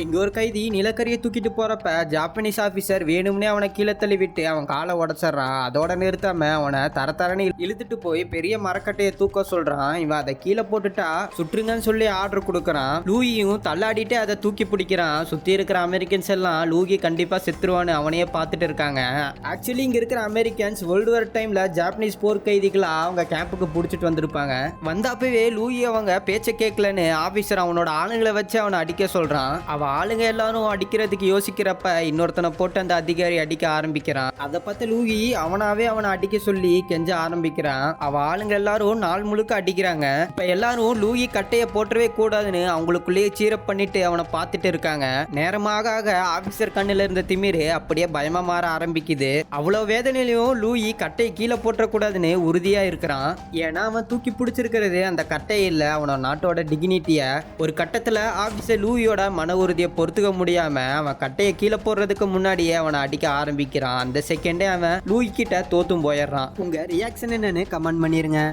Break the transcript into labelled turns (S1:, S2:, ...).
S1: இங்க ஒரு கைதி நிலக்கரியை தூக்கிட்டு போறப்ப ஜாப்பனீஸ் ஆபீசர் வேணும்னே அவனை கீழே தள்ளி விட்டு அவன் காலை உடச்சிடுறான் அதோட நிறுத்தாம அவனை தர இழுத்துட்டு போய் பெரிய மரக்கட்டையை தூக்க சொல்றான். இவன் அதை கீழே போட்டுட்டா சுற்றுங்கன்னு சொல்லி ஆர்டர் கொடுக்கறான். லூயியும் தள்ளாடிட்டு அதை தூக்கி பிடிக்கிறான். சுத்தி இருக்கிற அமெரிக்கன்ஸ் எல்லாம் லூகி கண்டிப்பா செத்துருவான்னு அவனையே பார்த்துட்டு இருக்காங்க. ஆக்சுவலி இங்க இருக்கிற அமெரிக்கன்ஸ் வேர்ல்டு வார் டைம்ல ஜாப்பனீஸ் போர் கைதிகளா அவங்க கேம்புக்கு பிடிச்சிட்டு வந்திருப்பாங்க. வந்தப்பவே லூயி அவங்க பேச்சை கேட்கலன்னு ஆபீசர் அவனோட ஆளுங்களை வச்சு அவனை அடிக்க சொல்றான். அவன் ஆளுங்க எல்லாரும் அடிக்கிறதுக்கு யோசிக்கிறப்ப இன்னொருத்தனை போட்டு அந்த அதிகாரி அடிக்க ஆரம்பிக்கிறான். அதை பார்த்து லூகி அவனாவே அவனை அடிக்க சொல்லி கெஞ்ச ஆரம்பிக்கிறான். அவ ஆளுங்க எல்லாரும் நாள் முழுக்க அடிக்கிறாங்க. இப்ப எல்லாரும் லூகி கட்டைய போட்டவே கூடாதுன்னு அவங்களுக்குள்ளேயே சீரப் பண்ணிட்டு அவனை பார்த்துட்டு இருக்காங்க. நேரமாக ஆக ஆபீசர் கண்ணுல இருந்த திமிரு அப்படியே பயமா மாற ஆரம்பிக்குது. அவ்வளவு வேதனையிலையும் லூயி கட்டையை கீழே போட்டக்கூடாதுன்னு உறுதியா இருக்கிறான். ஏன்னா அவன் தூக்கி பிடிச்சிருக்கிறது அந்த கட்டை அவனோட நாட்டோட டிகினிட்டிய ஒரு கட்டத்துல ஆபீசர் லூயியோட மன போகிறதையே பொறுத்துக்க முடியாம அவன் கட்டையை கீழே போடுறதுக்கு முன்னாடியே அவனை அடிக்க ஆரம்பிக்கிறான். அந்த செகண்டே அவன் லூய் கிட்ட தோத்தும் போயிடுறான். உங்க ரியாக்ஷன் என்னன்னு கமெண்ட் பண்ணிருங்க.